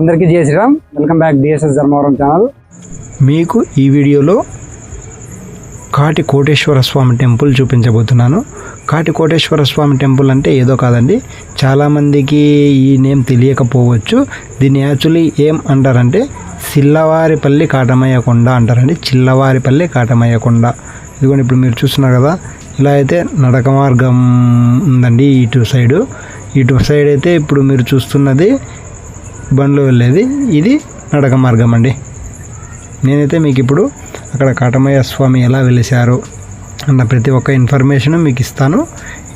అందరికీ Jaya Shriram. Welcome back DSS Dharmavaram channel. మీకు ఈ వీడియోలో కాటి కోటేశ్వర స్వామి టెంపుల్ చూపించబోతున్నాను. కాటి కోటేశ్వర స్వామి టెంపుల్ అంటే ఏదో కాదండి. చాలామందికి ఈ నేమ్ తెలియకపోవచ్చు. దీన్ని యాక్చువల్లీ ఏం అంటారంటే చిల్లవారిపల్లి కాటమయ్య కొండ అంటారండి. చిల్లవారిపల్లి కాటమయ్య కొండ. ఇదిగోండి ఇప్పుడు మీరు చూస్తున్నారు కదా ఇలా అయితే నడక మార్గం ఉందండి ఇటు సైడు. ఇటు సైడ్ అయితే ఇప్పుడు మీరు చూస్తున్నది బండ్లు వెళ్ళేది. ఇది నడక మార్గం అండి. నేనైతే మీకు ఇప్పుడు అక్కడ కాటమయ్య స్వామి ఎలా వెలిశారు అన్న ప్రతి ఒక్క ఇన్ఫర్మేషన్ మీకు ఇస్తాను.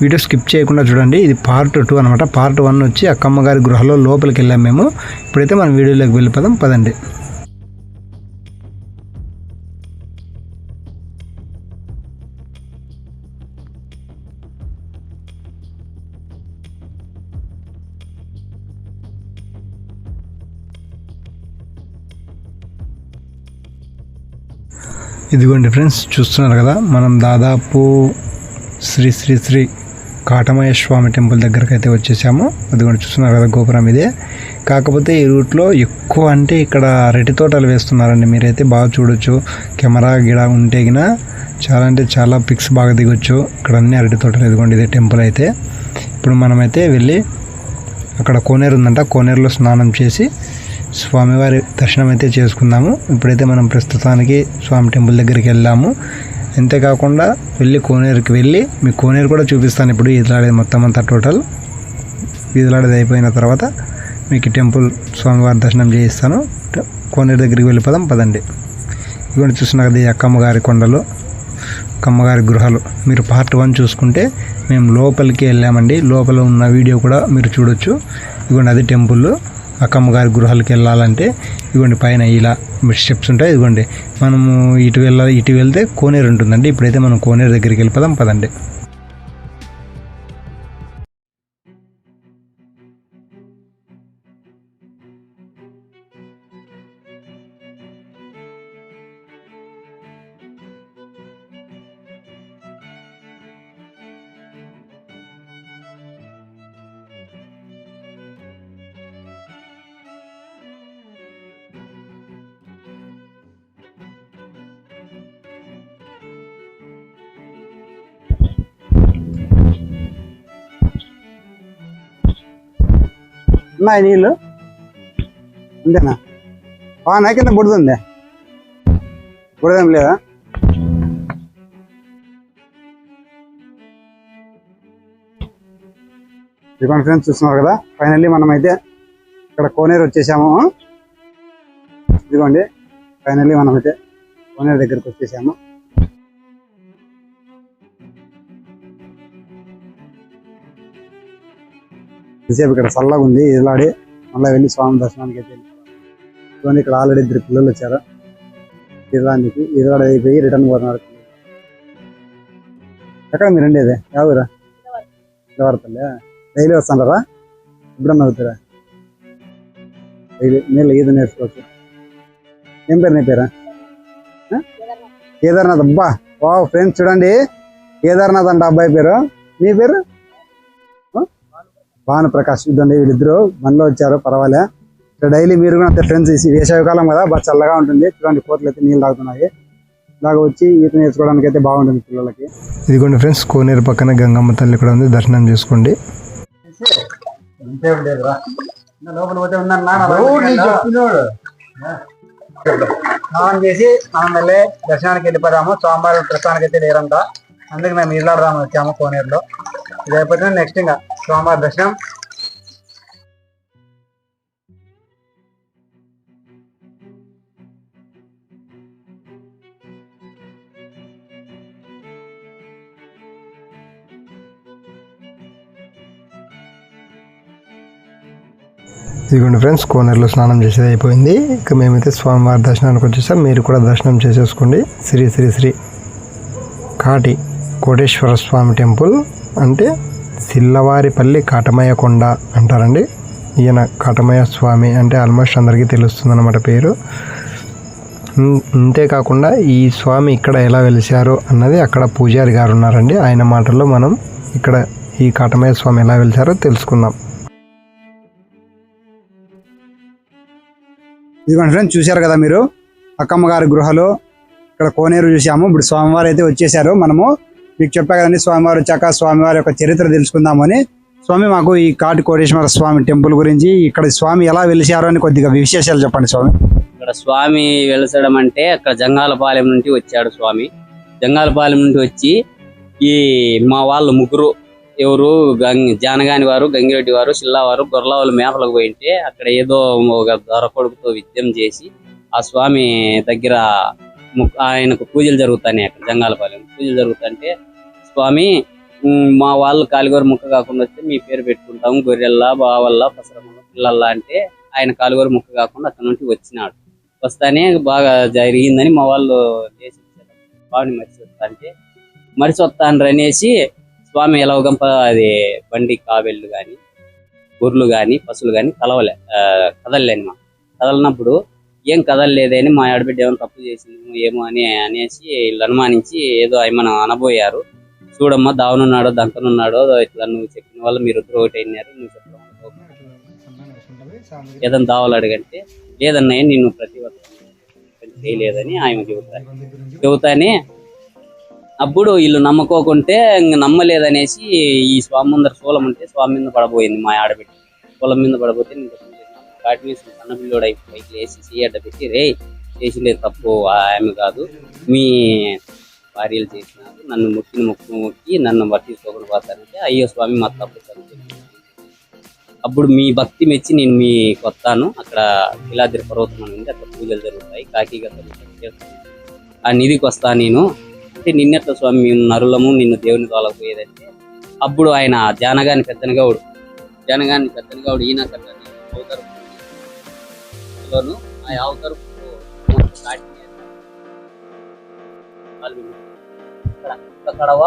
వీడియో స్కిప్ చేయకుండా చూడండి. ఇది పార్ట్ టూ అనమాట పార్ట్ వన్ వచ్చి అక్కమ్మ గారి గృహలో లోపలికి వెళ్ళాం మేము. ఇప్పుడైతే మనం వీడియోలోకి వెళ్ళిపోదాం. పదండి. ఇదిగోండి ఫ్రెండ్స్ చూస్తున్నారు కదా మనం దాదాపు శ్రీ శ్రీ శ్రీ కాటమయ్య స్వామి టెంపుల్ దగ్గరకు అయితే వచ్చేసాము. అదిగోండి చూస్తున్నారు కదా గోపురం ఇదే. కాకపోతే ఈ రూట్లో ఎక్కువ అంటే ఇక్కడ అరటి తోటలు వేస్తున్నారండి మీరైతే బాగా చూడొచ్చు. కెమెరా గిడ ఉంటే గిన చాలా అంటే చాలా పిక్స్ బాగా దిగొచ్చు. ఇక్కడ అన్ని అరటి తోటలు ఇదిగోండి ఇదే టెంపుల్ అయితే. ఇప్పుడు మనమైతే వెళ్ళి అక్కడ కోనేరు ఉందంట కోనేరులో స్నానం చేసి స్వామివారి దర్శనం అయితే చేసుకుందాము ఇప్పుడైతే మనం ప్రస్తుతానికి స్వామి టెంపుల్ దగ్గరికి వెళ్ళాము. అంతేకాకుండా వెళ్ళి కోనేరుకి వెళ్ళి మీ కోనేరు కూడా చూపిస్తాను ఇప్పుడు ఈదలాడేది మొత్తం అంతా టోటల్. ఈదలాడేది అయిపోయిన తర్వాత మీకు టెంపుల్ స్వామివారి దర్శనం చేయిస్తాను. కోనేరు దగ్గరికి వెళ్ళిపోదాం పదండి. ఇవన్నీ చూస్తున్నా కదా అక్కమ్మగారి కొండలు అక్కమ్మగారి గృహాలు. మీరు పార్ట్ వన్ చూసుకుంటే మేము లోపలికి వెళ్ళామండి. లోపల ఉన్న వీడియో కూడా మీరు చూడొచ్చు. ఇదిగోండి అది టెంపుల్. అక్కమ్మ గారి గృహాలకు వెళ్ళాలంటే ఇదిగోండి పైన ఇలా స్టెప్స్ ఉంటాయి ఇదిగోండి. మనము ఇటు వెళ్ళాలి ఇటు వెళ్తే కోనేరు ఉంటుందండి. ఇప్పుడైతే మనం కోనేరు దగ్గరికి వెళ్ళిపోదాం పదండి. ఉన్నాయి నీళ్ళు. అంతేనా? బాగా కింద బుడుతుంది బుడదేం లేదా? ఇదిగోండి ఫ్రెండ్స్ చూస్తున్నారు కదా? ఫైనల్లీ మనమైతే ఇక్కడ కోనేరు వచ్చేసాము. ఇదిగోండి. ఫైనల్లీ మనమైతే కోనేరు దగ్గరికి వచ్చేసాము. ఎంతసేపు ఇక్కడ చల్లగా ఉంది ఇలాడి మళ్ళీ వెళ్ళి స్వామి దర్శనానికి అయితే వెళ్ళిపోతాం. ఇక్కడ ఆల్రెడీ ఇద్దరు పిల్లలు వచ్చారు. ఇరానికి ఇరాడ అయిపోయి రిటర్న్ పోతున్నారు. ఎక్కడ మీరు ఉండేది ఎవరా ఎవరితలే డైలీ వస్తారా ఎప్పుడన్నా అవుతారా డైలీ నీళ్ళు ఈత నేర్చుకోవచ్చు? ఏం పేరు నీ పేరా? కేదార్నాథ్. అబ్బా వా ఫ్రెండ్స్ చూడండి. కేదార్నాథ్ అంట అబ్బాయి పేరు. మీ పేరు? భాను ప్రకాష్ ఇదండి వీళ్ళిద్దరు బండ్లో వచ్చారు పర్వాలే. ఇక్కడ డైలీ మీరు కూడా అంతే ఫ్రెండ్స్ వేసవికాలం కదా బాగా చల్లగా ఉంటుంది. చూడండి కోట్లు అయితే నీళ్ళు తాగుతున్నాయి. ఇలాగ వచ్చి ఈత నేర్చుకోవడానికి అయితే బాగుంటుంది పిల్లలకి. ఇదిగోండి ఫ్రెండ్స్ కోనేరు పక్కన గంగమ్మ తల్లి కూడా ఉంది. దర్శనం చేసుకోండి. స్నానం చేసి మనం వెళ్ళి దర్శనానికి వెళ్ళిపోదాము. సోమవారం ప్రస్తుతానికి అయితే లేరంతా అందుకే మేము ఇల్లాడదాము వచ్చాము కోనేరులో. ఇది అయిపోతే నెక్స్ట్ ఇంకా. సోమవారం దర్శనం. ఇదిగోండి ఫ్రెండ్స్ కోనేరులో స్నానం చేసేది అయిపోయింది. ఇక మేమైతే స్వామివారి దర్శనానికి వచ్చేసాం. మీరు కూడా దర్శనం చేసేసుకోండి. శ్రీ శ్రీ శ్రీ కాటి కోటేశ్వర స్వామి టెంపుల్ అంటే సిల్లవారిపల్లి కాటమయ్య కొండ అంటారండి. ఈయన కాటమయ్య స్వామి అంటే ఆల్మోస్ట్ అందరికీ తెలుస్తుందన్నమాట పేరు. అంతేకాకుండా ఈ స్వామి ఇక్కడ ఎలా వెలిశారు అన్నది అక్కడ పూజారి గారు ఉన్నారండి. ఆయన మాటల్లో మనం ఇక్కడ ఈ కాటమయ్య స్వామి ఎలా వెలిశారో తెలుసుకుందాం. ఇదిగోండి ఫ్రెండ్స్ చూశారు కదా మీరు? అక్కమ్మ గారి గృహలో ఇక్కడ కోనేరు చూసాము ఇప్పుడు స్వామివారు అయితే వచ్చేసారు మనము మీకు చెప్పా కదండి స్వామివారు వచ్చాక స్వామివారి యొక్క చరిత్ర తెలుసుకుందామని. స్వామి మాకు ఈ కాటి కోటేశ్వర స్వామి టెంపుల్ గురించి ఇక్కడ స్వామి ఎలా వెలిసారు అని కొద్దిగా విశేషాలు చెప్పండి స్వామి. ఇక్కడ స్వామి వెలసడం అంటే అక్కడ జంగాలపాలెం నుండి వచ్చాడు స్వామి. జంగాలపాలెం నుండి వచ్చి ఈ మా వాళ్ళు ముగ్గురు ఎవరు గంగ్ జానగాని వారు గంగిరెడ్డి వారు సిల్లా గొర్రవాళ్ళు మేపలకు పోయింటే అక్కడ ఏదో ఒక దొర కొడుకుతో విద్యం చేసి ఆ స్వామి దగ్గర ఆయనకు పూజలు జరుగుతాయి అక్కడ జంగాలపాలెం పూజలు జరుగుతుంటే స్వామి మా వాళ్ళు కాలిగోరు ముక్క కాకుండా వస్తే మీ పేరు పెట్టుకుంటాం. గొర్రెల్లా బావల్లా పసరమ్మ పిల్లల్లా అంటే ఆయన కాలుగోరు ముక్క కాకుండా అతని నుండి వచ్చినాడు. వస్తానే బాగా జరిగిందని మా వాళ్ళు చేసి ఇచ్చారు. స్వామిని మరిచి వస్తా అంటే మరిచి వస్తాను అనేసి స్వామి ఎలవగంప అది బండి కాబెళ్ళు కానీ గొర్రెలు కానీ పశువులు కానీ కలవలే ఆ, కదలలేని మా కదలనప్పుడు ఏం కదలలేదని మా ఆడబిడ్డ ఏమైనా తప్పు చేసింది ఏమో అని అనేసి వీళ్ళు అనుమానించి ఏదో ఆయన అనబోయారు. చూడమ్మా దావనున్నాడో దంకనున్నాడో ఇట్లా నువ్వు చెప్పిన వాళ్ళు మీరు ఇద్దరు ఒకటి అయినారు నువ్వు చెప్పడం ఏదన్నా ఏదైనా దావాలు అడగంటే లేదన్నయ్య నిన్ను ప్రతి ఒక్కరు చేయలేదని ఆయన చెబుతాను చెబుతానే అప్పుడు వీళ్ళు నమ్మకోకుంటే ఇంక నమ్మలేదనేసి ఈ స్వామి ముందర శూలం ఉంటే స్వామి మీద పడబోయింది మా ఆడబిడ్డ. శూలం మీద పడబోతే నేను కాటినేసి కన్నబిల్లోడు కన్న అయి పైకి లేచి చేయడ్డ పెట్టి రే చేసిండే తప్పు ఆమె కాదు. మీ భార్యలు చేసినారు నన్ను మొక్కిన ముక్కు మొక్కి నన్ను పట్టించుకోకుండా పోతారంటే అయ్యో స్వామి మా తప్పు అప్పుడు మీ భక్తి మెచ్చి నేను మీ కొత్తాను. అక్కడ ఇలాద్రి పర్వతం అని ఉంది అక్కడ పూజలు జరుగుతాయి కాకిగా ఆ నిధికి వస్తా నేను. అంటే నిన్నెట్ల స్వామి మేము నరులము నిన్ను దేవుని తోలకపోయేదంటే అప్పుడు ఆయన జానగాని పెద్దనగౌడు జానగాని పెద్దనగౌడు ఈయన కట్టాలి అవుతారు. లోను ఆ అవతరు ఉత్త కడవ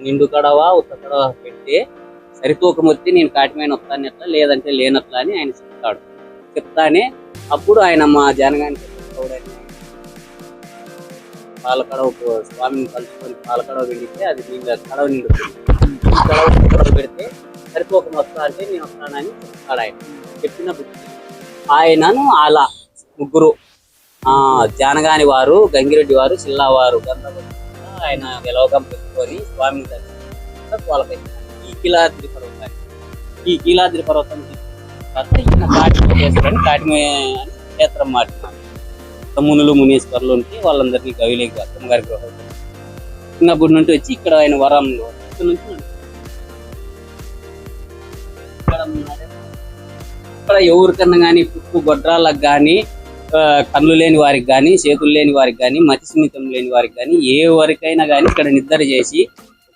నిండు కడవ ఉత్త కడవ పెడితే సరితూకం వచ్చి నేను కాటిమైన వస్తాను ఎట్లా లేదంటే లేనట్లా అని ఆయన చెప్తాడు. చెప్తానే అప్పుడు ఆయన మా జనగానికి పాలకడవ స్వామిని కలుసుకొని పాలకడవ పెడితే అది నీళ్ళ కడవ నిండుతుంది కడవ పెడితే సరిపోక వస్తా అంటే నేను వస్తానని చెప్తాడు ఆయన. చెప్పిన బుద్ధి ఆయనను అలా ముగ్గురు ఆ జానగాని వారు గంగిరెడ్డి వారు చిల్లా వారు ఆయన వెలవగం పెట్టుకొని స్వామిని వాళ్ళకి ఈ కీలాద్రి పర్వతాన్ని ఈ కీలాద్రి పర్వతాన్ని తర్వాత ఈయన కాటిమే చేస్తారని కాటిమే క్షేత్రం మాట్లాడు మునులు మునీశ్వర్లు ఉంటే వాళ్ళందరినీ గవిలేకి అత్తమ్మగారి గృహం చిన్నప్పటి నుండి వచ్చి ఇక్కడ ఆయన వరంలో ఇక్కడ నుంచి ఇక్కడ ఎవరికన్నా కానీ పుట్టు గొడ్రాలకు కానీ కళ్ళు లేని వారికి కానీ చేతులు లేని వారికి కానీ మతి సున్నితం లేని వారికి కానీ ఏ వరకైనా కానీ ఇక్కడ నిద్ర చేసి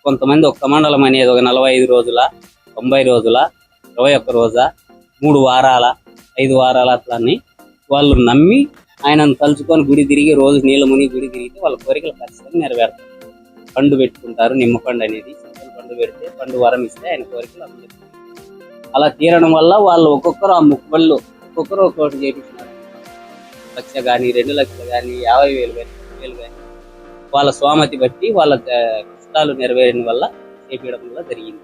కొంతమంది ఒక్క మండలం అనేది ఒక నలభై ఐదు రోజుల తొంభై రోజుల ఇరవై ఒక్క రోజా మూడు వారాల ఐదు వారాల అట్లని వాళ్ళు నమ్మి ఆయనను తలుచుకొని గుడి తిరిగి రోజు నీళ్ళ ముని గుడి తిరిగితే వాళ్ళ కోరికలు ఖచ్చితంగా నెరవేరుతారు పండు పెట్టుకుంటారు నిమ్మ పండు అనేది పండు పెడితే పండు వరం ఇస్తే ఆయన కోరికలు అందరికీ అలా తీరడం వల్ల వాళ్ళు ఒక్కొక్కరు ఆ ముక్కుబళ్ళు ఒక్కొక్కరు ఒక్కొక్కటి చేపించినారు లక్ష కానీ రెండు లక్షలు కానీ యాభై వేలు కానీ వేలు కానీ వాళ్ళ స్వామతి బట్టి వాళ్ళ కష్టాలు నెరవేరడం వల్ల చేపించడం వల్ల జరిగింది.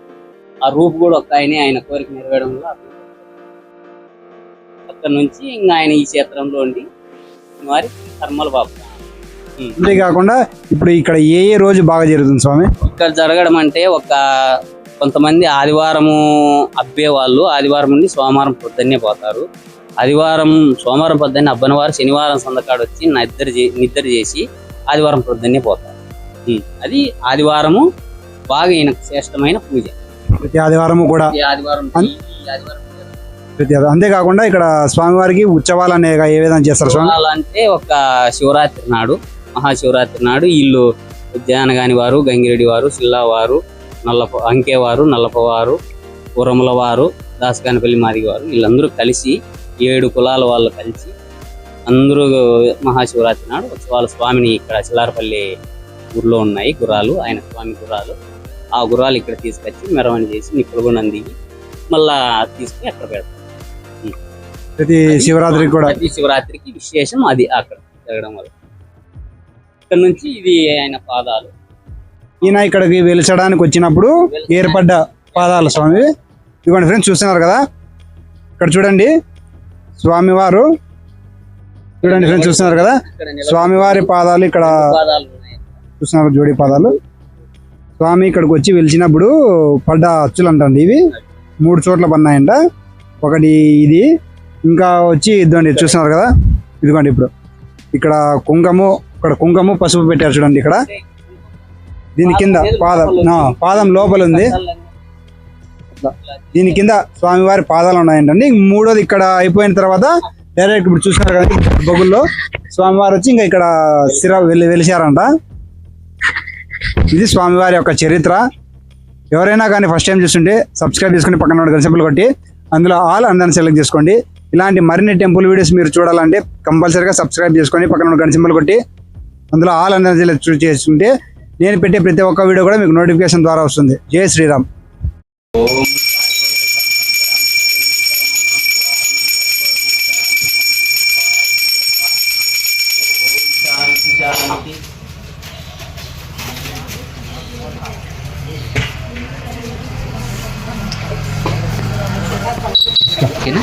ఆ రూపు కూడా ఒక ఆయనే ఆయన కోరిక నెరవేరడం వల్ల అక్కడ నుంచి ఇంకా ఆయన ఈ క్షేత్రంలో ఉండి వారి కర్మలు బాబు. అంతేకాకుండా ఇప్పుడు ఇక్కడ ఏ ఏ రోజు బాగా జరుగుతుంది స్వామి? ఇక్కడ జరగడం అంటే ఒక కొంతమంది ఆదివారము అబ్బే వాళ్ళు ఆదివారం నుండి సోమవారం పొద్దున్నే పోతారు. ఆదివారం సోమవారం పొద్దున్నే అబ్బనవారు శనివారం సందకాడు వచ్చి నిద్ర చే- నిద్ర చేసి ఆదివారం పొద్దున్నే పోతారు. అది ఆదివారము బాగా ఈయనకు శ్రేష్టమైన పూజ. ప్రతి ఆదివారము కూడా? ఆదివారం అన్- ఆదివారం ప్రతి అంతేకాకుండా ఇక్కడ స్వామివారికి ఉత్సవాలు అనేవి ఏ విధంగా చేస్తారు స్వామి? అంటే ఒక శివరాత్రి నాడు మహాశివరాత్రి నాడు వీళ్ళు జానగాని వారు గంగిరెడ్డి వారు సిల్లా వారు నల్లప అంకేవారు నల్లపవారు ఉరముల వారు దాసకానిపల్లి మాదిగ వారు వీళ్ళందరూ కలిసి ఏడు కులాల వాళ్ళు కలిసి అందరూ మహాశివరాత్రి నాడు వాళ్ళ స్వామిని ఇక్కడ చిల్లారపల్లి ఊర్లో ఉన్నాయి గుర్రాలు ఆయన స్వామి గుర్రాలు. ఆ గుర్రాలు ఇక్కడ తీసుకొచ్చి మెరవణి చేసి నిప్పులుగుండం దిగి మళ్ళా తీసుకుని అక్కడ పెడతారు. ప్రతి శివరాత్రికి కూడా? ప్రతి శివరాత్రికి విశేషం అది అక్కడ జరగడం వల్ల. ఇక్కడ నుంచి ఇది ఆయన పాదాలు. ఈయన ఇక్కడికి వెలిచడానికి వచ్చినప్పుడు ఏర్పడ్డ పాదాల స్వామి. ఇదిగోండి ఫ్రెండ్స్ చూస్తున్నారు కదా? ఇక్కడ చూడండి స్వామివారు. చూడండి ఫ్రెండ్స్ చూస్తున్నారు కదా? స్వామివారి పాదాలు ఇక్కడ చూస్తున్నారు జోడి పాదాలు. స్వామి ఇక్కడికి వచ్చి వెలిచినప్పుడు పడ్డ అచ్చులు అంటండి ఇవి. మూడు చోట్ల పన్నాయంట. ఒకటి ఇది. ఇంకా వచ్చి ఇదిగోండి చూస్తున్నారు కదా? ఇదిగోండి ఇప్పుడు. ఇక్కడ కుంకము ఇక్కడ కుంకము పసుపు పెట్టారు చూడండి ఇక్కడ. దీని కింద పాదం పాదం లోపల ఉంది. దీని కింద స్వామివారి పాదాలు ఉన్నాయంటండి. ఇంక మూడోది ఇక్కడ అయిపోయిన తర్వాత డైరెక్ట్ ఇప్పుడు చూసినారు కదా బొగుల్లో స్వామివారు వచ్చి ఇంకా ఇక్కడ స్థిర వెళ్ళి వెలిశారంట. ఇది స్వామివారి యొక్క చరిత్ర. ఎవరైనా కానీ ఫస్ట్ టైం చూస్తుంటే సబ్స్క్రైబ్ చేసుకుని పక్కన ఉన్న గంట కొట్టి అందులో ఆల్ అందరిని సెలెక్ట్ చేసుకోండి. ఇలాంటి మరిన్ని టెంపుల్ వీడియోస్ మీరు చూడాలంటే కంపల్సరీగా సబ్స్క్రైబ్ చేసుకొని పక్కన ఉన్న గంట కొట్టి అందులో ఆల్ అందరిని సెలెక్ట్ చేసుకుంటే నేను పెట్టే ప్రతి ఒక్క వీడియో కూడా మీకు నోటిఫికేషన్ ద్వారా వస్తుంది. జై శ్రీరామ్. ఓకేనా?